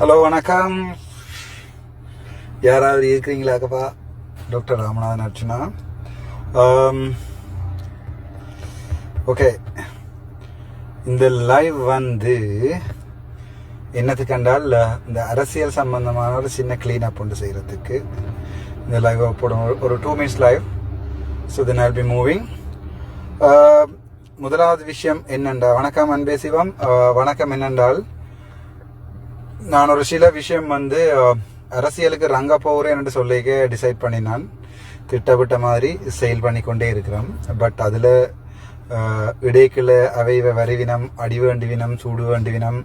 Hello வணக்கம். யாராவது இருக்கிறீங்களாக்கப்பா? Doctor Ramanathan Archana okay. இந்த லைவ் வந்து என்னத்து கண்டால் இந்த அரசியல் சம்பந்தமான ஒரு சின்ன க்ளீனப் அப் ஒன்று செய்கிறதுக்கு இந்த லைவ் போடும் ஒரு- two minutes live so then I'll be moving முதலாவது விஷயம் என்னென்றால் வணக்கம் அன்பே சிவம். வணக்கம் என்னென்றால் நான் ஒரு சில விஷயம் வந்து அரசியலுக்கு ரங்க போகிறேன் சொல்லிக்க டிசைட் பண்ணி நான் திட்டமிட்ட மாதிரி செயல் பண்ணி கொண்டே இருக்கிறோம் பட் அதில் இடைக்குள்ள அவை இவை வரிவினம் அடி வேண்டிவினம் சூடு வேண்டிவினம்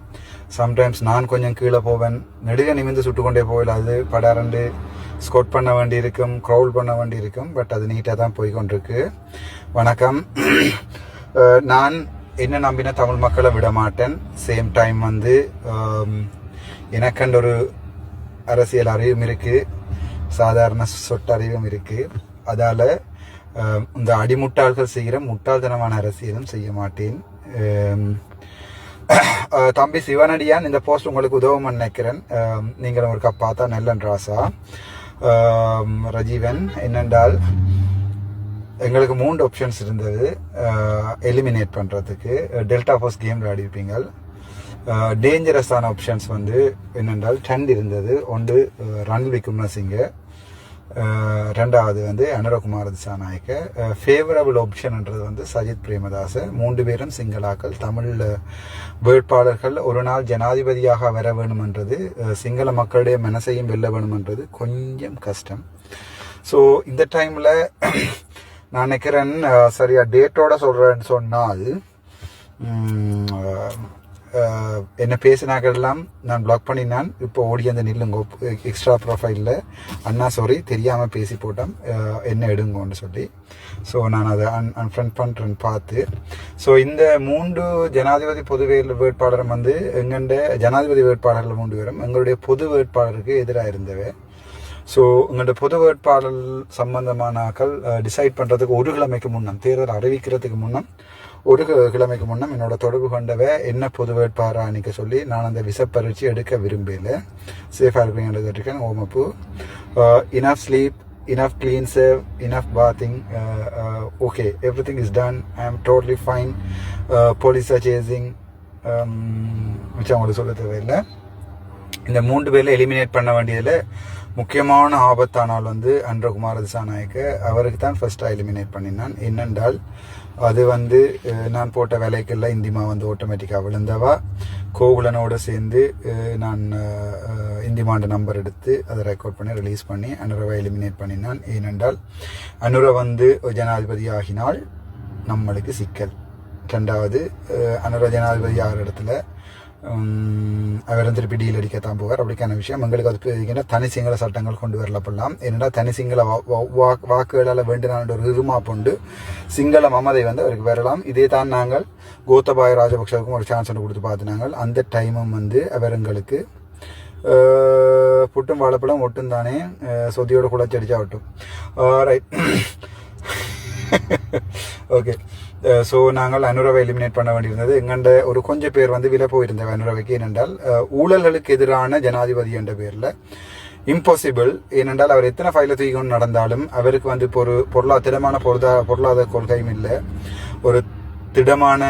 சம்டைம்ஸ் நான் கொஞ்சம் கீழே போவேன். நெடுக நிமிந்து சுட்டுக்கொண்டே கொண்டே போயிடாது படாரண்டு ஸ்கோட் பண்ண வேண்டி இருக்கும் க்ரௌல் பண்ண வேண்டி இருக்கும். பட் அது நீட்டாக தான் போய் கொண்டிருக்கு. வணக்கம். நான் என்ன நம்பின தமிழ் மக்களை விட மாட்டேன். சேம் டைம் வந்து எனக்கண்ட ஒரு அரசியல் அறிவும் இருக்குது சாதாரண சொட்டறிவும் இருக்குது அதால் இந்த அடிமுட்டாள்கள் செய்கிற முட்டாள்தனமான அரசியலும் செய்ய மாட்டேன். தம்பி சிவனடியான் இந்த போஸ்ட் உங்களுக்கு உதவும் நினைக்கிறேன். நீங்களும் ஒரு கப் பார்த்தா நெல்லன் ராசா. ரஜீவன் என்னென்றால் எங்களுக்கு மூன்று ஆப்ஷன்ஸ் இருந்தது. எலிமினேட் பண்ணுறதுக்கு டெல்டா ஃபோர்ஸ் கேம் விளையாடிருப்பீங்க டேஞ்சரஸான ஆப்ஷன்ஸ் வந்து என்னென்றால் ட்ரெண்ட் இருந்தது. ஒன்று ரன் ரணில் விக்ரமசிங்க ரெண்டாவது வந்து அனுரகுமார் திசாநாயக்க. ஃபேவரபிள் ஆப்ஷன்ன்றது வந்து சஜித் பிரேமதாச மூன்று பேரும் சிங்களாக்கள் தமிழ் வேட்பாளர்கள் ஒரு நாள் ஜனாதிபதியாக வர வேணுமென்றது சிங்கள மக்களுடைய மனசையும் வெல்ல வேணுமென்றது கொஞ்சம் கஷ்டம். ஸோ இந்த டைமில் நான் நினைக்கிறேன் சரியாக சரியா டேட்டோட சொல்கிறேன்னு சொன்னால் என்ன பேசினாக்கெல்லாம் நான் பிளாக் பண்ணினான். இப்போ ஓடி அந்த நில்லுங்க. எக்ஸ்ட்ரா ப்ரொஃபைலில் அண்ணா சாரி தெரியாமல் பேசி போட்டோம். என்ன எடுங்கன்னு சொல்லி. ஸோ நான் அதை அன் அன்ஃப்ரெண்ட் பண்ணுறேன்னு பார்த்து. ஸோ இந்த மூன்று ஜனாதிபதி பொது வேட்பாளரும் வந்து எங்கண்ட ஜனாதிபதி வேட்பாளர்கள் மூன்று பேரும் எங்களுடைய பொது வேட்பாளருக்கு எதிராக இருந்தவை. ஸோ எங்கள்கிட்ட பொது வேட்பாளர் சம்பந்தமான ஆக்கள் டிசைட் பண்ணுறதுக்கு ஒரு கிழமைக்கு முன்னம் தேர்தல் அறிவிக்கிறதுக்கு முன்னம் ஒரு கிழமைக்கு முன்னம் என்னோட தொடர்பு கொண்டவ என்ன பொது வேட்பாளராக நிற்க சொல்லி நான் அந்த விசப்பரீட்சை எடுக்க விரும்பல. சேஃபாக இருக்கிறீங்க இருக்கேன் ஓமப்பு enough sleep enough clean shave enough bathing okay everything is done I am totally fine போலீஸா சேசிங் வச்சு அவங்களுக்கு சொல்ல தேவையில்லை. இந்த மூன்று பேரில் எலிமினேட் பண்ண வேண்டியதில் முக்கியமான ஆபத்தானால் வந்து அன்றகுமார் திசாநாயக்க அவருக்கு தான் ஃபஸ்ட்டாக எலிமினேட் பண்ணினான். என்னென்றால் அது வந்து நான் போட்ட வேலைக்கெல்லாம் இந்திமா வந்து ஆட்டோமேட்டிக்காக விழுந்தவா? கோகுலனோடு சேர்ந்து நான் இந்திமாண்ட நம்பர் எடுத்து அதை ரெக்கார்ட் பண்ணி ரிலீஸ் பண்ணி அனுரவை எலிமினேட் பண்ணினான். ஏனென்றால் அனுர வந்து ஜனாதிபதி ஆகினால் நம்மளுக்கு சிக்கல். ரெண்டாவது அனுர ஜனாதிபதி ஆகிற இடத்துல உம், அவர் வந்து திருப்பி டீல் அடிக்கத்தான் போவார் அப்படிக்கான விஷயம் எங்களுக்கு அது இதுக்கு தனி சிங்கள சட்டங்கள் கொண்டு வரலப்படலாம் என்னடா தனி சிங்கள வா- வாக்குகளால் வேண்டினான் ஒரு இருமா உண்டு சிங்கள மமதை வந்து அவருக்கு வரலாம் இதே தான் நாங்கள் கோத்தபாய ராஜபக்சவுக்கும் ஒரு சான்ஸ் ஒன்று கொடுத்து பார்த்துனாங்க அந்த டைமும் வந்து அவர் எங்களுக்கு புட்டும் வாழைப்பழம் ஒட்டும் தானே சொதியோட குழச்சடிச்சா ஒட்டும் ரைட் ஓகே ஸோ நாங்கள் அனுரவை எலிமினேட் பண்ண வேண்டியிருந்தது எங்கண்ட ஒரு கொஞ்சம் பேர் வந்து விலை போயிருந்தவ அனுரவைக்கு ஏனென்றால் ஊழல்களுக்கு எதிரான ஜனாதிபதி என்ற பேரில் இம்பாசிபிள் ஏனென்றால் அவர் எத்தனை ஃபைல தூக்கி கொண்டு நடந்தாலும் அவருக்கு வந்து இப்போ ஒரு பொருளா திடமான பொருளா பொருளாதார கொள்கையும் இல்லை ஒரு திடமான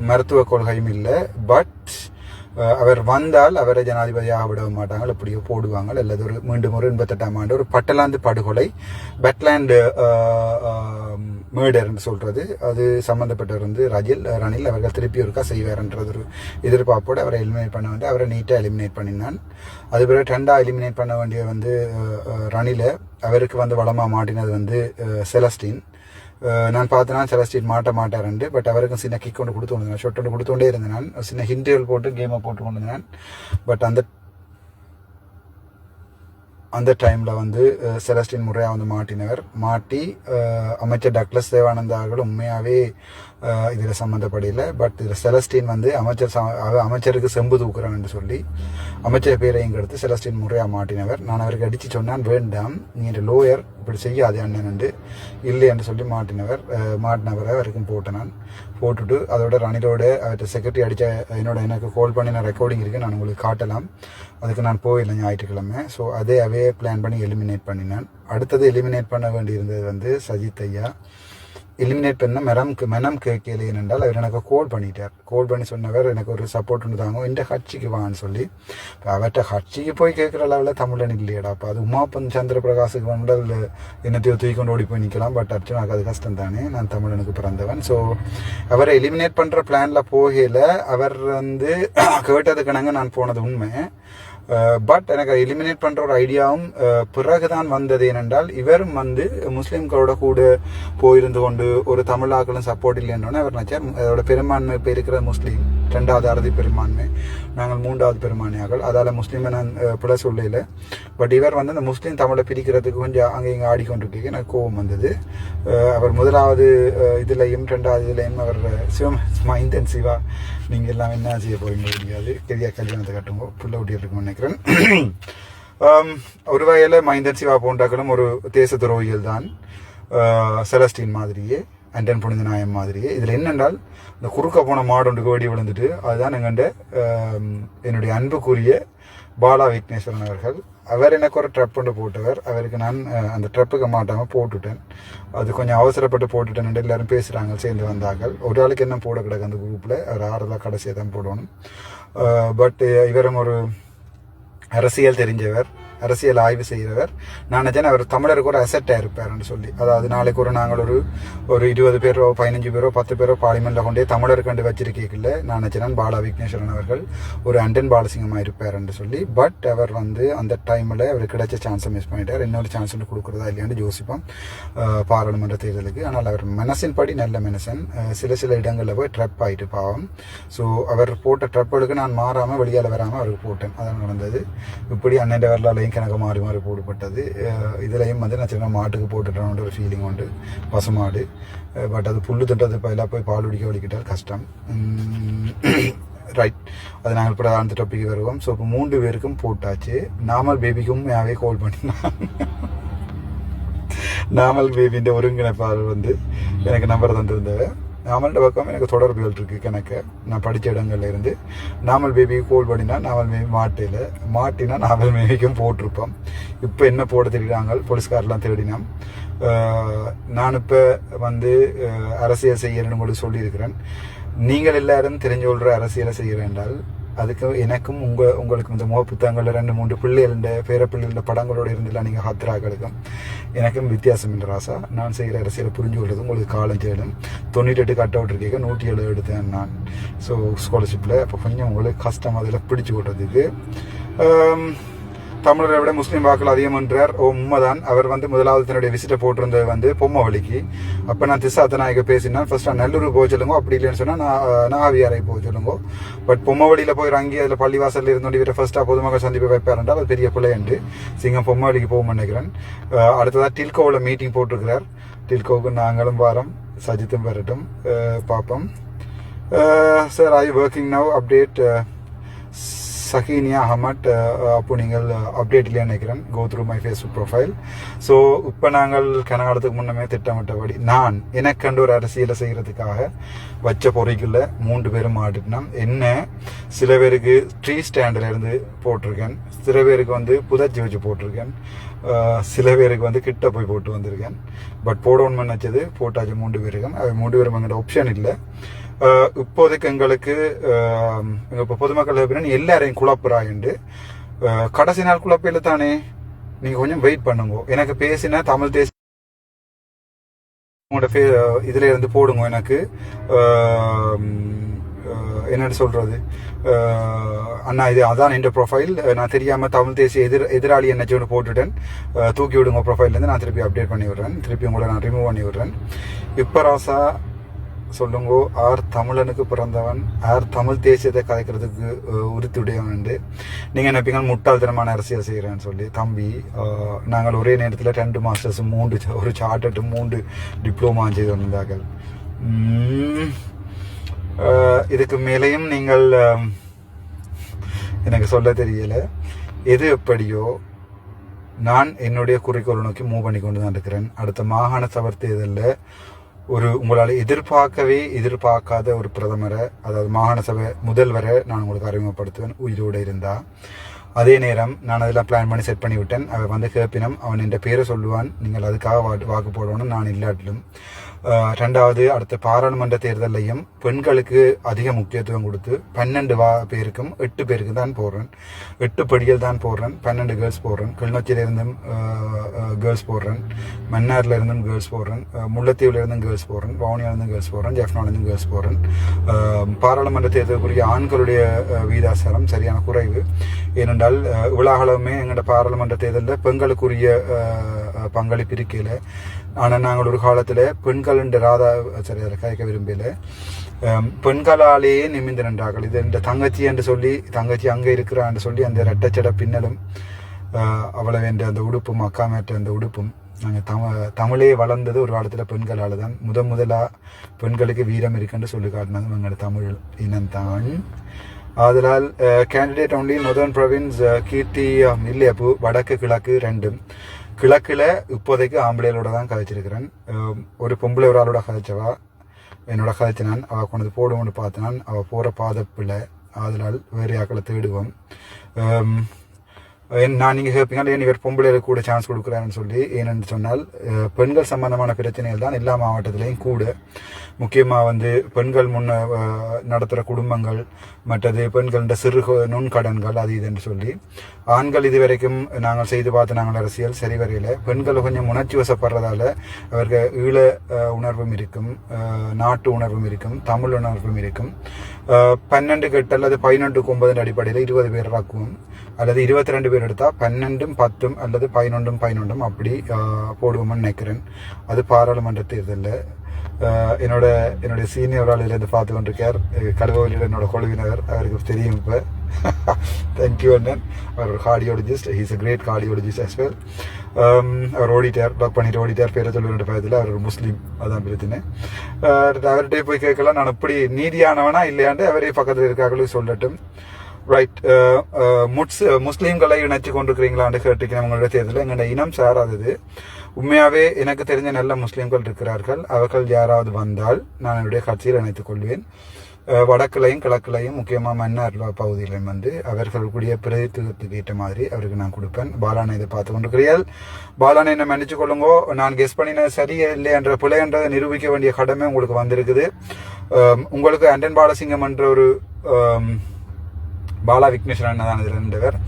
மருத்துவ கொள்கையும் இல்லை பட் அவர் வந்தால் அவரை ஜனாதிபதியாக விட மாட்டாங்க எப்படியோ போடுவாங்க. அல்லது ஒரு மீண்டும் ஒரு எண்பத்தெட்டாம் ஆண்டு ஒரு பட்டலாந்து படுகொலை பெட்லாண்டு மேர்டர்னு சொல்றது. அது சம்பந்தப்பட்டவர் வந்து ரஜில் ரணில் அவர்கள் திருப்பி ஒருக்கா செய்வார்ன்றது ஒரு எதிர்பார்ப்போடு அவரை எலிமினேட் பண்ண வேண்டிய அவரை நீட்டாக எலிமினேட் பண்ணினான். அது பிறகு ரெண்டா எலிமினேட் பண்ண வேண்டிய வந்து ரணிலை ரணில. அவருக்கு வந்து வளமாக மாட்டினது வந்து செலஸ்டின் நான் பார்த்தனா செலஸ்டின் மாட்ட மாட்டாருண்டு பட் அவருக்கும் சின்ன கிக் கொண்டு கொடுத்து கொண்டு ஷொட் ஒன்று கொடுத்து கொண்டே இருந்தேன் நான் சின்ன ஹிண்டுகள் போட்டு கேமை போட்டு கொண்டு இருந்தேன் பட் அந்த அந்த டைமில் வந்து செலஸ்டின் முறையாக வந்து மாட்டினவர் மாட்டி அமைச்சர் டக்ளஸ் தேவானந்தா அவர்கள் உண்மையாகவே இதில் சம்மந்தப்படையில் பட் இதில் செலஸ்டின் வந்து அமைச்சர் அமைச்சருக்கு செம்பு தூக்குறான்னு சொல்லி அமைச்சர் பேரையும் எடுத்து செலஸ்டின் முறையாக மாட்டினவர். நான் அவருக்கு அடித்து சொன்னான் வேண்டாம் நீங்கள் லோயர் இப்படி செய்யாது அண்ணன் இல்லை என்று சொல்லி மாட்டினவர். மாட்டினவரை வரைக்கும் போட்டேன் நான். போட்டுட்டு அதோட ரணிலோட அவர்கிட்ட செக்ரட்டரி அடித்த என்னோட எனக்கு கால் பண்ணின ரெக்கார்டிங் இருக்குது நான் உங்களுக்கு காட்டலாம். அதுக்கு நான் போயில்லை ஞாயிற்றுக்கிழமை. ஸோ அதே அவே பிளான் பண்ணி எலிமினேட் பண்ணினேன். அடுத்தது எலிமினேட் பண்ண வேண்டியிருந்தது வந்து சஜித் ஐயா. எலிமினேட் பண்ண மெரம் மெனம் கேட்கல ஏனென்றால் அவர் எனக்கு கோல் பண்ணிட்டார். கோல் பண்ணி சொன்னவர் எனக்கு ஒரு சப்போர்ட் ஒன்று தாங்க இந்த கட்சிக்கு வான்னு சொல்லி. இப்போ அவர்கிட்ட கட்சிக்கு போய் கேட்குற அளவில் தமிழன் இல்லையடா. அப்போ அது உமாப்பன் சந்திர பிரகாஷுக்கு வந்தால் என்னத்தையோ தூக்கி கொண்டு ஓடி போய் நிற்கலாம் பட் அர்ச்சனாக்கு அது கஷ்டம் தானே. நான் தமிழனுக்கு பிறந்தவன். ஸோ அவரை எலிமினேட் பண்ணுற பிளானில் போகையில் அவர் வந்து கேட்டதுக்கு நான் போனது உண்மை. பட் எனக்கு எலிமினேட் பண்ணுற ஒரு ஐடியாவும் பிறகு பிறகுதான் வந்தது ஏனென்றால் இவரும் வந்து முஸ்லீம்களோட கூட போயிருந்து கொண்டு ஒரு தமிழாக்களும் சப்போர்ட் இல்லைன்னு அவர் நினச்சார். அதோட பெரும்பான்மை இப்போ இருக்கிற முஸ்லீம் ரெண்டாவது அறுதி பெரும்பான்மை நாங்கள் மூன்றாவது பெரும்பான்மையாக்கள் அதால் முஸ்லீமை நான் பிழை சொல்லல. பட் இவர் வந்து அந்த முஸ்லீம் தமிழை பிரிக்கிறதுக்கு கொஞ்சம் அங்கே இங்கே ஆடிக்கொண்டிருக்க எனக்கு கோபம் வந்தது. அவர் முதலாவது இதுலையும் ரெண்டாவது இதுலையும் அவர் சிவம் மைந்தன் சிவா நீங்கள் எல்லாம் என்ன செய்ய போகிறீங்க முடியாது பெரிய கல்யாணத்தை கட்டுங்க புள்ள ஊட்டி இருக்கும்னு நினைக்கிறேன். ஒரு வகையில் மைந்தன் சிவா போன்றாக்களும் ஒரு தேச துறவிகள் தான். செலஸ்டின் செலஸ்டீன் மாதிரியே அண்டன் புனித நாயம் மாதிரியே. இதில் என்னென்றால் இந்த குறுக்க போன மாடு ஒன்று கோடி விழுந்துட்டு அதுதான் எங்கண்ட என்னுடைய அன்புக்குரிய பாலா விக்னேஸ்வரன் அவர்கள். அவர் எனக்கு ஒரு ட்ரப் ஒன்று போட்டவர். அவருக்கு நான் அந்த ட்ரப்புக்கு மாட்டாமல் போட்டுட்டேன். அது கொஞ்சம் அவசரப்பட்டு போட்டுட்டேன் எல்லாரும் பேசுகிறாங்க சேர்ந்து வந்தார்கள். ஒரு ஆளுக்கு என்ன போட கிடக்கு அந்த குரூப்பில் அவர் ஆறுதலாக கடைசியாக தான் போடணும். பட் இவரும் ஒரு அரசியல் தெரிஞ்சவர். அரசியல் ஆய்வு செய்கிறவர் நான் நினைச்சேன் அவர் தமிழருக்கு ஒரு அசெட்டாக இருப்பார்னு சொல்லி. அதாவது நாளைக்கு ஒரு நாங்கள் ஒரு ஒரு இருபது பேரோ பதினஞ்சு பேரோ பத்து பேரோ பார்லிமெண்ட்டில் கொண்டே தமிழர் கண்டு வச்சிருக்கீங்கல்ல நான் நினைச்சேன் பாலா விக்னேஸ்வரன் அவர்கள். ஒரு அண்டன் பாலசிங்கமாக இருப்பார்னு சொல்லி. பட் அவர் வந்து அந்த டைமில் அவர் கிடைச்ச சான்ஸை மிஸ் பண்ணிட்டார். இன்னொரு சான்ஸ் ஒன்று கொடுக்குறதா இல்லையான்னு யோசிப்போம். பாராளுமன்ற தேர்தலுக்கு. ஆனால் அவர் மனசின்படி நல்ல மனசன் சில சில இடங்களில் போய் ட்ரப் ஆகிட்டு பாவம். ஸோ அவர் போட்ட ட்ரப்புகளுக்கு நான் மாறாமல் வெளியால் வராமல் அவருக்கு போட்டேன். அதான் நடந்தது. இப்படி அண்ணன் வரலாலையும் கணக்கு மாறி மாறி போடப்பட்டது. இதுலேயும் வந்து நான் சின்ன மாட்டுக்கு போட்டுட்டோன்ற ஒரு ஃபீலிங் உண்டு. பசுமாடு. பட் அது புல்லு தின்றது பயிலாக போய் பால் குடிக்க வலிக்கிட்டால் கஷ்டம். ரைட் அது நாங்கள் பிரதான டாபிக் வருவோம். ஸோ இப்போ மூன்று பேருக்கும் போட்டாச்சு. நாமல் பேபிக்கும் யாவே கால் பண்ணினான் நாமல் பேபின்ற ஒருங்கிணைப்பாளர் வந்து எனக்கு நம்பர் தந்திருந்தவன் நாமல்ட பக்கம் எனக்கு தொடர்புகள் இருக்கு கணக்கு. நான் படித்த இடங்கள்ல இருந்து. நாமல் பேபிக்கு கோல் பண்ணினா நாமல் பேபி மாட்டையில். மாட்டினா நாமல் மேபிக்கும் போட்டிருப்போம். இப்போ என்ன போட தேடினாங்க போலீஸ்காரெலாம் தேடினோம். நான் இப்போ வந்து அரசியல் செய்யணும்னு உங்களுக்கு சொல்லியிருக்கிறேன். நீங்கள் எல்லாரும் தெரிஞ்சு கொள்கிற அரசியலை செய்கிறேன் என்றால் அதுக்கு எனக்கும் உங்கள் உங்களுக்கு இந்த முக புத்தகங்கள் ரெண்டு மூன்று இந்த பேர பிள்ளைகளோட படங்களோட இருந்துலாம் நீங்கள் ஹாத்திராக்களுக்கும் எனக்கும் வித்தியாசம் என்ற ராசா நான் செய்கிற அரசியலை புரிஞ்சு கொள்வது உங்களுக்கு காலம் தேடும். தொண்ணூற்றி எட்டு கட் அவுட் இருக்கீங்க. நூற்றி எழுபது எடுத்தேன் நான். ஸோ ஸ்காலர்ஷிப்பில் அப்போ கொஞ்சம் உங்களுக்கு கஷ்டம் அதில் பிடிச்சு கொள்றதுக்கு. தமிழரை விட முஸ்லீம் வாக்கள் அதிகம் என்றார். ஓ உண்மைதான். அவர் வந்து முதலாவது தன்னுடைய விசிட்டை போட்டிருந்தது வந்து பொம்மவழிக்கு அப்போ நான் திசாத்த நாயக பேசினேன். ஃபர்ஸ்ட் நான் நல்லூர் போக சொல்லுங்க அப்படி இல்லைன்னு சொன்னால் நான் நாவியாரை போக சொல்லுங்க. பட் பொம்மவழியில் போய் அங்கே அதில் பள்ளிவாசலில் இருந்து இவரை ஃபர்ஸ்ட்டாக பொதுமக்கள் சந்திப்பு வைப்பாருன்றால் அது பெரிய பிள்ளையண்டு சிங்கம் பொம்மவழிக்கு போக நினைக்கிறேன். அடுத்ததாக டில்கோவில் மீட்டிங் போட்டிருக்கிறார். டில்கோவுக்கு நாங்களும் வாரம். சஜித்தும் வரட்டும். பார்ப்போம். Sir I working now update Sahiniya Hamad அப்போ நீங்கள் அப்டேட் இல்லையா நினைக்கிறேன். Go through my Facebook profile so இப்போ நாங்கள் கனகாலத்துக்கு முன்னமே திட்டமிட்டபடி நான் எனக்கண்டு ஒரு அரசியலை செய்கிறதுக்காக வச்ச பொறிக்குள்ள மூன்று பேரும் ஆடிட்டோம். என்ன சில பேருக்கு ட்ரீ ஸ்டாண்டில் இருந்து போட்டிருக்கேன். சில பேருக்கு வந்து புதச்சி வச்சு போட்டிருக்கேன். சில பேருக்கு வந்து கிட்ட போய் போட்டு வந்திருக்கேன். பட் போடணும்னு நினச்சது போட்டாச்சு மூன்று பேருக்கும். அது மூன்று பேரும் எங்கள்கிட்ட ஆப்ஷன் இல்லை. இப்போதைக்கு எங்களுக்கு இப்போ பொதுமக்கள் எப்படின்னா எல்லாரையும் குழப்புறாயிண்டு கடைசி நாள் குழப்பையில் தானே? நீங்கள் கொஞ்சம் வெயிட் பண்ணுங்க. எனக்கு பேசின தமிழ் தேசிய உங்களோட இதில் இருந்து போடுங்க எனக்கு. அஹ், என்னன்னு சொல்றது? அண்ணா இது அதான் என் ப்ரொஃபைல் நான் தெரியாம தமிழ் தேசிய எதிர் எதிராளி என்ன ஒன்று போட்டுட்டேன். தூக்கி விடுங்க ப்ரொஃபைல்லேருந்து நான் திருப்பி அப்டேட் பண்ணி விடுறேன். திருப்பி உங்களை நான் ரிமூவ் பண்ணி விடுறேன். இப்ப ராசா சொல்லுங்க ஆர் தமிழனுக்கு பிறந்தவன் ஆர் தமிழ் தேசியத்தை கலைக்கிறதுக்கு அஹ், உறுதியுடையவன் என்று. நீங்கள் நினைப்பீங்க? முட்டாள்தனமான அரசியல் செய்கிறேன்னு சொல்லி. தம்பி நாங்கள் ஒரே நேரத்தில் ரெண்டு மாஸ்டர்ஸ் மூன்று ஒரு சார்ட்டர்ட் மூன்று டிப்ளமா செய்து வந்தார்கள் இதுக்கு மேலேயும் நீங்கள் எனக்கு சொல்ல தெரியல. எது எப்படியோ நான் என்னுடைய குறிக்கோளை நோக்கி மூவ் பண்ணி கொண்டு தான் இருக்கிறேன். அடுத்த மாகாண சபை தேர்தலில் ஒரு உங்களால் எதிர்பார்க்கவே எதிர்பார்க்காத ஒரு பிரதமரை அதாவது மாகாண சபை முதல்வரை நான் உங்களுக்கு அறிமுகப்படுத்துவேன். உயிரோடு இருந்தா. அதே நேரம் நான் அதெல்லாம் பிளான் பண்ணி செட் பண்ணி விட்டேன் அவன் வந்து கேப்பினம் அவன் என்ற பேரை சொல்லுவான். நீங்கள் அதுக்காக வாக்கு வாக்கு போடணும் நான் இல்லாட்டிலும். ரெண்டாவது அடுத்த பாராளுமன்ற தேர்தலையும் பெண்களுக்கு அதிக முக்கியத்துவம் கொடுத்து பன்னெண்டு வா பேருக்கும் எட்டு பேருக்கு தான் போடுறேன். எட்டு படிகள் தான் போடுறேன். பன்னெண்டு கேர்ள்ஸ் போடுறேன். கிளிநொச்சியிலிருந்தும் கேர்ள்ஸ் போடுறேன். மன்னாரில் இருந்தும் கேர்ள்ஸ் போடுறேன். அஹ், இருந்தும் கேர்ள்ஸ் போடுறேன். வவுனியாலிருந்தும் கேர்ள்ஸ் போடுறேன். ஜெஃப்னாலிருந்தும் கேர்ள்ஸ் போடுறேன். பாராளுமன்ற தேர்தலுக்குரிய ஆண்களுடைய வீதாசாரம் சரியான குறைவு. ஏனென்றால் அஹ், இவ்வளவு எங்களோட பாராளுமன்ற தேர்தலில் பெண்களுக்குரிய பங்களிப்பு இருக்கையில். ஆனால் நாங்கள் ஒரு காலத்தில் பெண்கள் என்று ராதா சரி அதை கதைக்க விரும்பல பெண்களாலேயே நிமிந்து நின்றார்கள். இது இந்த தங்கச்சி என்று சொல்லி தங்கச்சி அங்கே இருக்கிறான்னு சொல்லி அந்த ரெட்டச்சட பின்னலும் அவ்வளவு அவளை அந்த உடுப்பும் அக்காமேற்ற அந்த உடுப்பும் நாங்கள் தம தமிழே வளர்ந்தது ஒரு காலத்தில் பெண்களால் தான். முத முதலா பெண்களுக்கு வீரம் இருக்குன்னு சொல்லி காட்டினது எங்களோட தமிழ் இனம்தான். ஆதலால் கேண்டிடேட் ஒன்லி நொதர்ன் ப்ரொவின்ஸ் கீர்த்தி அஹ், இல்லையப்பு வடக்கு கிழக்கு ரெண்டும். கிழக்கில் இப்போதைக்கு ஆம்பளைகளோட தான் கதைச்சிருக்கிறேன். ஒரு பொம்பளை ஒரு ஆளோட கதைச்சவா? என்னோட கதைச்சினான் அவள் கொண்டு போடுவோன்னு பார்த்தினான் அவள் போகிற பாதப்பில் ஆதலால் வேறு யாக்களை தேடுவோம். என் நான் நீங்கள் கேட்பீங்க ஏன் இவர் பொம்பளைகளுக்கு கூட சான்ஸ் கொடுக்குறாருன்னு சொல்லி ஏனென்று சொன்னால் பெண்கள் சம்பந்தமான பிரச்சனைகள் தான் எல்லா மாவட்டத்திலையும் கூட. முக்கியமாக வந்து பெண்கள் முன்ன நடத்துகிற குடும்பங்கள் மற்றது பெண்களின் சிறு நுண்கடன்கள் அது இதுன்னு சொல்லி. ஆண்கள் இதுவரைக்கும் நாங்கள் செய்து பார்த்த நாங்கள் அரசியல் சரி வரையில். பெண்கள் கொஞ்சம் உணர்ச்சி வசப்படுறதால அவர்கள் ஈழ உணர்வும் இருக்கும் நாட்டு உணர்வும் இருக்கும் தமிழ் உணர்வும் இருக்கும். பன்னெண்டு கெட்டு அல்லது பதினெண்டு ஒன்பது அடிப்படையில் இருபது பேர் ஆக்குவோம் அல்லது இருபத்தி ரெண்டு பேர் எடுத்தால் பன்னெண்டும் பத்தும் அல்லது பதினொன்றும் பதினொன்றும் அப்படி போடுவோம்னு நினைக்கிறேன். அது பாராளுமன்ற தேர்தலில். என்னோட என்னுடைய சீனியர் ஆள் பார்த்து கொண்டிருக்கார். அஹ், என்னோட குழுவினர். அவருக்கு தெரியும் இப்போ. தேங்க்யூ அண்ணன். அவர் ஒரு cardiologist he's a great cardiologist as well um, அவர் ஓடிட்டார். டாக் பண்ணிட்டு ஓடிட்டார். பேரை சொல்லுற பயத்தில் அவர் ஒரு முஸ்லீம். அதான் பிரச்சனை. அஹ், அவர்கிட்ட போய் கேட்கலாம். நான் எப்படி நீதியானவனா இல்லையாண்டு அவரே பக்கத்தில் இருக்காங்களே சொல்லட்டும். ரைட் முட்ஸ் uh, முஸ்லீம்களை uh, uh, இணைச்சு கொண்டிருக்கிறீங்களான்னு கேட்டுக்கிறேன் உங்களோட தேர்தலில். எங்களோட இனம் சாராதது. உண்மையாகவே எனக்கு தெரிஞ்ச நல்ல முஸ்லீம்கள் இருக்கிறார்கள். அவர்கள் யாராவது வந்தால் நான் என்னுடைய கட்சியில் இணைத்துக் கொள்வேன். வடக்குலையும் கிழக்குலையும் முக்கியமாக மன்னார் பகுதியிலையும் வந்து அவர்களுடைய பிரதித்துவத்துக்கு ஏற்ற மாதிரி அவருக்கு நான் கொடுப்பேன். பாலானை இதை பார்த்து கொண்டிருக்கிறீர்கள். பாலானை என்ன மன்னிச்சு கொள்ளுங்கோ. நான் கெஸ் பண்ணின சரியே இல்லை என்ற பிழை நிரூபிக்க வேண்டிய கடமை உங்களுக்கு வந்திருக்குது. உங்களுக்கு அண்டன் பாலசிங்கம் என்ற ஒரு பாலா விக்னேஸ்வரன் தான் இதில் பேர்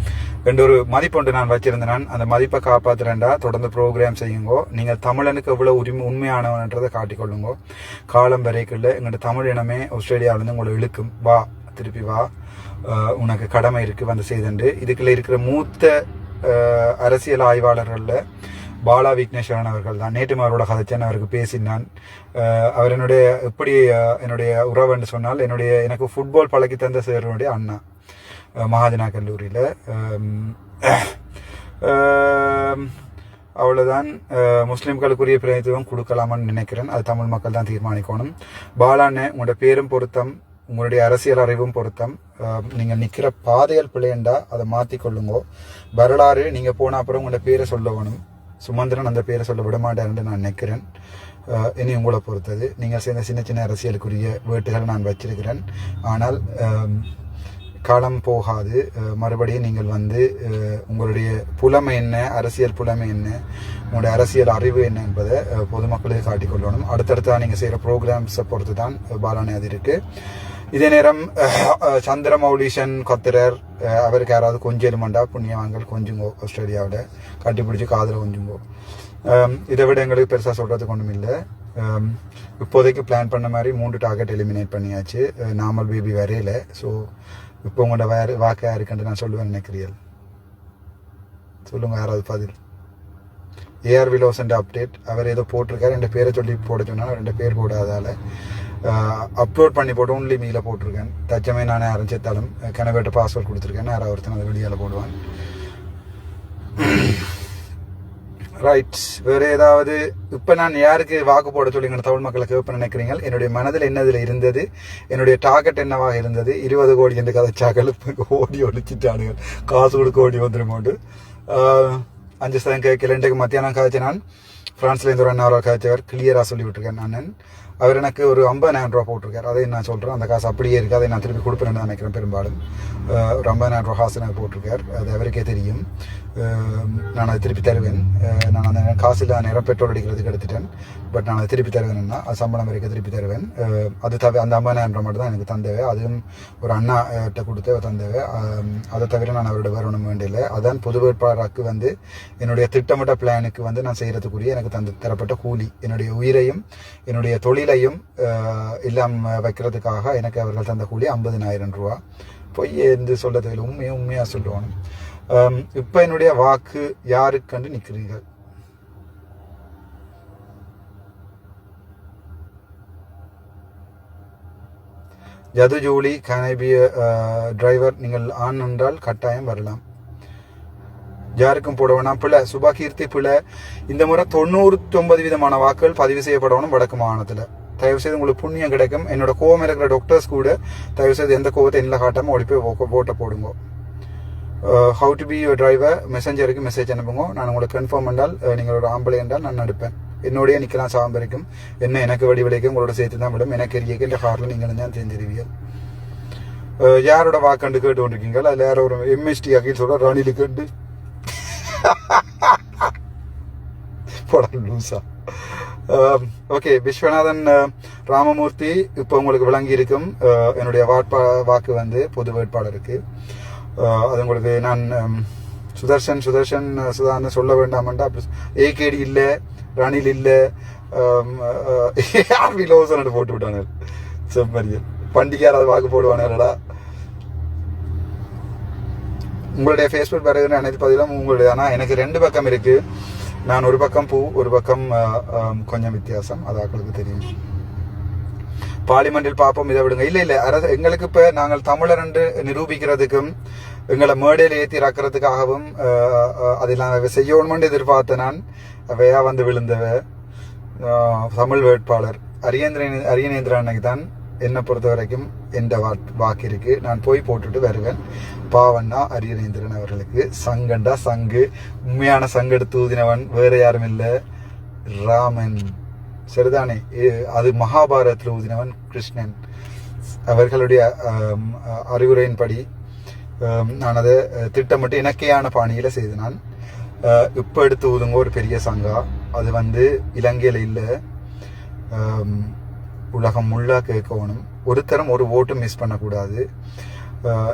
ரெண்டு ஒரு மதிப்பு ஒன்று நான் வச்சிருந்தேன் அந்த மதிப்பை காப்பாத்துறேன்டா தொடர்ந்து ப்ரோக்ராம் செய்யுங்கோ. நீங்கள் தமிழனுக்கு எவ்வளோ உரிமை உண்மையானவன்றதை காட்டிக்கொள்ளுங்கோ. காலம் வரைக்குள்ள எங்களோட தமிழ் இனமே ஆஸ்திரேலியாவிலேருந்து உங்களை இழுக்கும். வா திருப்பி வா. உனக்கு கடமை இருக்குது வந்து செய்தண்டு இதுக்குள்ளே இருக்கிற மூத்த அரசியல் ஆய்வாளர்களில் பாலா விக்னேஸ்வரன் அவர்கள் தான். நேற்று அவரோட கதைச்சேன் அவருக்கு பேசினான். அவர் என்னுடைய எப்படி என்னுடைய உறவுன்னு சொன்னால் என்னுடைய எனக்கு ஃபுட்பால் பழக்கி தந்த சேருடைய அண்ணா. மகாஜனா கல்லூரியில் அவ்வளோதான் முஸ்லீம்களுக்குரிய முஸ்லிம்களுக்குரிய பிரதித்துவம் கொடுக்கலாமான்னு நினைக்கிறேன். அது தமிழ் மக்கள் தான் தீர்மானிக்கணும். பாலாண்ணே உங்களோட பேரும் பொருத்தம் உங்களுடைய அரசியல் அறிவும் பொருத்தம். நீங்கள் நிற்கிற பாதைகள் பிள்ளைண்டா அதை மாத்திக்கொள்ளுங்கோ வரலாறு நீங்கள் போன அப்புறம் உங்களோட பேரை சொல்ல வேணும் சுமந்திரன் அந்த பேரை சொல்ல விட நான் நினைக்கிறேன். இனி உங்களை பொறுத்தது. நீங்கள் சேர்ந்த சின்ன சின்ன அரசியலுக்குரிய வேட்டுகள் நான் வச்சிருக்கிறேன். ஆனால் காலம் போகாது. மறுபடியும் நீங்கள் வந்து உங்களுடைய புலமை என்ன? அரசியல் புலமை என்ன? உங்களுடைய அரசியல் அறிவு என்ன என்பதை பொதுமக்களுக்கு காட்டிக்கொள்ளணும் அடுத்தடுத்தா நீங்கள் செய்கிற ப்ரோக்ராம்ஸை பொறுத்து தான் பாலானே அது இருக்கு. இதே நேரம் அஹ், சந்திர கொத்திரர் அவருக்கு யாராவது கொஞ்சம் புண்ணியவான்கள் கொஞ்சுங்கோ ஆஸ்திரேலியாவில் கண்டுபிடிச்சி காதில் கொஞ்சுங்கோ இதை விட எங்களுக்கு பெருசாக சொல்கிறதுக்கு ஒன்றும் இல்லை. இப்போதைக்கு பிளான் பண்ண மாதிரி மூன்று டார்கெட் எலிமினேட் பண்ணியாச்சு. நாமல் பேபி வரையில. ஸோ இப்போ உங்களோட வேறு வாக்கையாக யாருக்குன்ட்டு நான் சொல்லுவேன் நினைக்கிறீர்கள்? சொல்லுங்க யாராவது பதில். ஏஆர் விலோசன்ட் அப்டேட் அவர் ஏதோ போட்டிருக்காரு ரெண்டு பேரை சொல்லி போட சொன்னாலும் ரெண்டு பேர் போடாதால. அப்லோட் பண்ணி போட்டு ஒன்லி மீல போட்டிருக்கேன். தச்சமே நானே ஆரம்பிச்சிருந்தாலும் கனவேட்ட பாஸ்வேர்ட் கொடுத்துருக்கேன். யாராவது ஒருத்தன் அதை வெளியால் போடுவான். ரைட் வேற ஏதாவது இப்ப நான் யாருக்கு வாக்கு போட சொல்லி தமிழ் மக்களுக்கு கேட்ப நினைக்கிறீங்க என்னுடைய மனதில் என்னதுல இருந்தது? என்னுடைய டார்கெட் என்னவாக இருந்தது? இருபது கோடி என்று கதைச்சாக்கள் ஓடி ஒழிச்சிட்டானுங்க காசு கொடுக்க ஓடி வந்துருமோண்டு அஞ்சு சதம் கேட்கல இன்றைக்கு மத்தியானம் காய்ச்சி நான் பிரான்ஸ்லேருந்து ஒரு அண்ணா காய்ச்சவர் கிளியராக சொல்லி விட்டுருக்கேன் அண்ணன். அவர் எனக்கு ஒரு ஐம்பதாயிரம் ரூபா போட்டிருக்காரு. அதை நான் சொல்கிறேன் அந்த காசு அப்படியே இருக்குது அதை நான் திருப்பி கொடுப்பேன்னு நினைக்கிறேன் பெரும்பாலும். ஒரு ஐம்பதாயிரம் ரூபா காசு எனக்கு போட்டிருக்கார். அது அவருக்கே தெரியும். Um, நான் அதை திருப்பி தருவேன். Uh, நான் அந்த காசில் நேரம் பெட்ரோல் அடிக்கிறதுக்கு எடுத்துட்டேன். பட் நான் அதை திருப்பி தருவேன்னா சம்பளம் வரைக்கும் திருப்பி தருவேன். Uh, அது தவிர அந்த ஐம்பதாயிரம் ரூபா மட்டும் தான் எனக்கு தந்தவை அதுவும் ஒரு அண்ணா uh, கொடுத்து தந்தவை um, அதை தவிர நான் அவரோட வரணும் வேண்டியில்லை அதான் பொது வேட்பாளராக்கு வந்து என்னுடைய திட்டமிட்ட பிளானுக்கு வந்து நான் செய்கிறதுக்குரிய எனக்கு தந்த தரப்பட்ட கூலி. என்னுடைய உயிரையும் என்னுடைய தொழிலையும் அஹ், எல்லாம் வைக்கிறதுக்காக எனக்கு அவர்கள் தந்த கூலி ஐம்பதினாயிரம் ரூபா. பொய் என்று சொல்ல தேவையில்லை உண்மையை உண்மையாக சொல்லுவாங்க இப்போ என்னுடைய வாக்கு யாருக்கண்டு நிற்கிறீர்கள்? ஜது ஜூலி கனைபிய டிரைவர் uh, நீங்கள் ஆண் என்றால் கட்டாயம் வரலாம். யாருக்கும் போட வேணாம் பிள்ளை சுபா கீர்த்தி பிள்ளை இந்த முறை தொண்ணூற்றி ஒன்பது விதமான வாக்குகள் பதிவு செய்யப்படணும் வடக்கு மாகாணத்தில். தயவு செய்து உங்களுக்கு புண்ணியம் கிடைக்கும். என்னோட கோவம் இருக்கிற டாக்டர்ஸ் கூட தயவு செய்து எந்த கோவத்தை என்ன காட்டாமல் ஓடி போய் ஓ- ஓட்டை போடுங்க. How to be your driver மெசஞ்சருக்கு message அனுப்புங்க. நான் உங்களுக்கு கன்ஃபார்ம் என்றால் uh, நீங்கள் ஒரு ஆம்பளை என்றால் நான் நடிப்பேன். என்னோடய நிற்கலாம் சாம்பரிக்கும் என்ன எனக்கு வடி விளைக்கும் உங்களோட சேர்த்து தான் விடும். எனக்கு எரியக்கு இந்த ஹாரில் நீங்கள் தான் தெரிஞ்சிருவீங்க uh, யாரோட வாக்கண்டு கேட்டு கொண்டிருக்கீங்க அதில் யாரோ ஒரு எம்எஸ்டி அகில் சொல்ற ரணிலுக்கு கேட்டு. லூசா. Um, okay Viswanathan uh, Ramamoorthy இப்போ உங்களுக்கு விளங்கி இருக்கும் என்னுடைய வாட்பா வாக்கு வந்து பொது வேட்பாளருக்கு. அது உங்களுக்கு நான் சுதர்ஷன் சுதர்ஷன் அஹ், சுதான்னு சொல்ல வேண்டாமண்டா ஏகேடி இல்லை ரணில் இல்லை ஆர்வி லோசன் போட்டு விட்டானு. செம்மறியல் பண்டிகையார் வாக்கு போடுவானடா. உங்களுடைய ஃபேஸ்புக் பிறகு அனைத்து பதிலும் உங்களுடைய ஆனால் எனக்கு ரெண்டு பக்கம் இருக்குது நான் ஒரு பக்கம் பூ ஒரு பக்கம் கொஞ்சம் வித்தியாசம். அது அவங்களுக்கு தெரியும். பார்லிமெண்டில் பார்ப்போம் இதை விடுங்க இல்ல இல்ல அரசு எங்களுக்கு இப்ப நாங்கள் தமிழர் என்று நிரூபிக்கிறதுக்கும் எங்களை மேடையில் ஏற்றி இறக்கிறதுக்காகவும் அதில் நான் செய்யணும்னு எதிர்பார்த்த நான் அவையா வந்து விழுந்தவ தமிழ் வேட்பாளர் அரியந்திரன் அரியநேந்திரன் அன்னைக்கு தான் என்னை பொறுத்த வரைக்கும் எந்த வாக்கு இருக்கு நான் போய் போட்டுட்டு வருவேன் பாவண்ணா அரியநேந்திரன் அவர்களுக்கு சங்கண்டா சங்கு உண்மையான சங்கெடுத்து ஊதினவன் வேற யாரும் இல்லை ராமன் சரிதானே அது மகாபாரதத்தில் ஊதினவன் கிருஷ்ணன். அவர்களுடைய அறிவுரையின்படி நான் அதை திட்டமிட்டு இணக்கையான பாணியில் செய்தேன். இப்போ எடுத்து ஊதுங்க ஒரு பெரிய சங்கா. அது வந்து இலங்கையில் இல்லை. உலகம் முள்ளாக கேட்கணும். ஒருத்தரும் ஒரு ஓட்டு மிஸ் பண்ணக்கூடாது.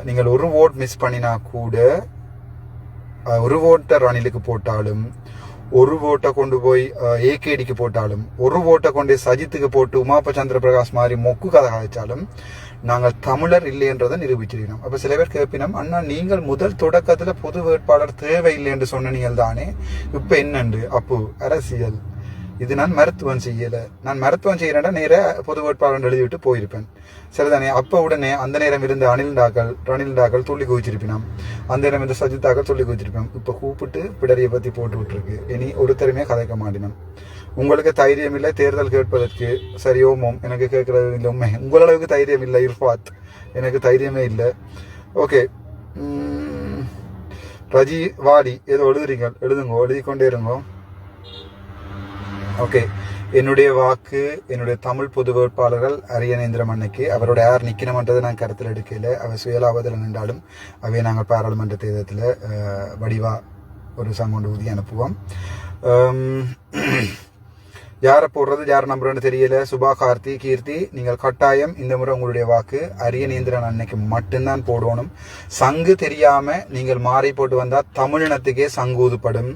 நீங்கள் ஒரு ஓட் மிஸ் பண்ணினா கூட ஒரு ஓட்டர் ரணிலுக்கு போட்டாலும் ஒரு ஓட்டை கொண்டு போய் ஏகேடிக்கு போட்டாலும் ஒரு ஓட்டை கொண்டு போய் சஜித்துக்கு போட்டு உமாப்ப சந்திர பிரகாஷ் மாதிரி மொக்கு கதை காய்ச்சாலும் நாங்கள் தமிழர் இல்லை என்றதை நிரூபிச்சிருக்கோம் அப்ப சில பேர் கேட்பினோம் அண்ணா நீங்கள் முதல் தொடக்கத்துல பொது வேட்பாளர் தேவையில்லை என்று சொன்ன நீங்கள் தானே இப்ப என்னண்டு? அப்பு அரசியல். இது நான் மருத்துவம் செய்யல. நான் மருத்துவம் செய்கிறேன்னா நேர பொது வேட்பாளர் எழுதிவிட்டு போயிருப்பேன். சரிதானே அப்ப உடனே அந்த நேரம் இருந்த அனில் டாக்கள் ரணில் டாக்கள் துள்ளி குவிச்சிருப்பினாம் அந்த நேரம் இருந்த சஜித் டாக்கள் துள்ளி குவிச்சிருப்பேன் இப்ப கூப்பிட்டு பிடரிய பத்தி போட்டு விட்டுருக்கு இனி ஒருத்தருமே கதைக்க மாட்டினோம். உங்களுக்கு தைரியம் இல்லை தேர்தல் கேட்பதற்கு சரி ஓமோம் எனக்கு கேட்கறது இல்லை உண்மை. உங்களளவுக்கு தைரியம் இல்லை இர்ஃபாத். எனக்கு தைரியமே இல்லை. ஓகே. ரஜி வாடி. ஏதோ எழுதுறீங்க. எழுதுங்க எழுதி கொண்டே இருங்கோ. ஓகே. என்னுடைய வாக்கு என்னுடைய தமிழ் பொது வேட்பாளர்கள் அரியநேந்திரம் அன்னைக்கு அவரோட யார் நிற்கணுமன்றதை நான் கருத்தில் எடுக்கல. அவர் சுயலாபத்தில் நின்றாலும் அவையை நாங்கள் பாராளுமன்ற தேர்தலில் வடிவா ஒரு சங்கொண்டு ஊதி அனுப்புவோம். அம், யாரை போடுறது யார் நம்புறேன்னு தெரியல. சுபா கார்த்தி கீர்த்தி நீங்கள் கட்டாயம் இந்த முறை உங்களுடைய வாக்கு அரியநேந்திரன் அன்னைக்கு மட்டும்தான் போடணும். சங்கு தெரியாம நீங்கள் மாறி போட்டு வந்தா தமிழினத்துக்கே சங்கு ஊதுப்படும்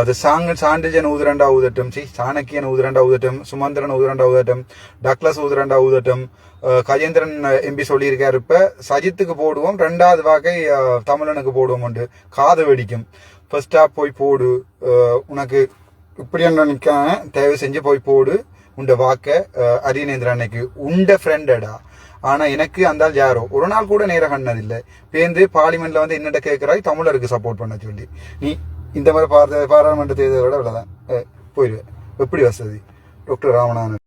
அது சாங் சாண்டிஜன் ஊதுரண்டா ஊதட்டும். சி சாணக்கியன் ஊதுரண்டா ஊதட்டும். சுமந்திரன் ஊதுரண்டா ஊதட்டும். டக்ளஸ் ஊதுரண்டா ஊதட்டும். கஜேந்திரன் எம்பி சொல்லியிருக்காரு இப்ப. சஜித்துக்கு போடுவோம். ரெண்டாவது வாக்கை தமிழனுக்கு போடுவோம் உண்டு. காது வெடிக்கும். ஃபர்ஸ்டா போய் போடு. உனக்கு இப்படி என்ன தயவு செஞ்சு போய் போடு. உண்ட வாக்க அஹ், அரியநேந்திர அன்னைக்கு. உண்ட ஃப்ரெண்டடா ஆனா எனக்கு அந்தால் யாரோ? ஒரு நாள் கூட நேரம் கண்ணதில்லை பேந்து பார்லிமெண்ட்ல வந்து என்னட்ட கேட்கிறாய் தமிழருக்கு சப்போர்ட் பண்ண சொல்லி. நீ இந்த மாதிரி பார பாராளுமன்ற தேர்தலோட இவ்வளவுதான் போயிடுவேன் எப்படி வசதி? டாக்டர் ராமநாதன்.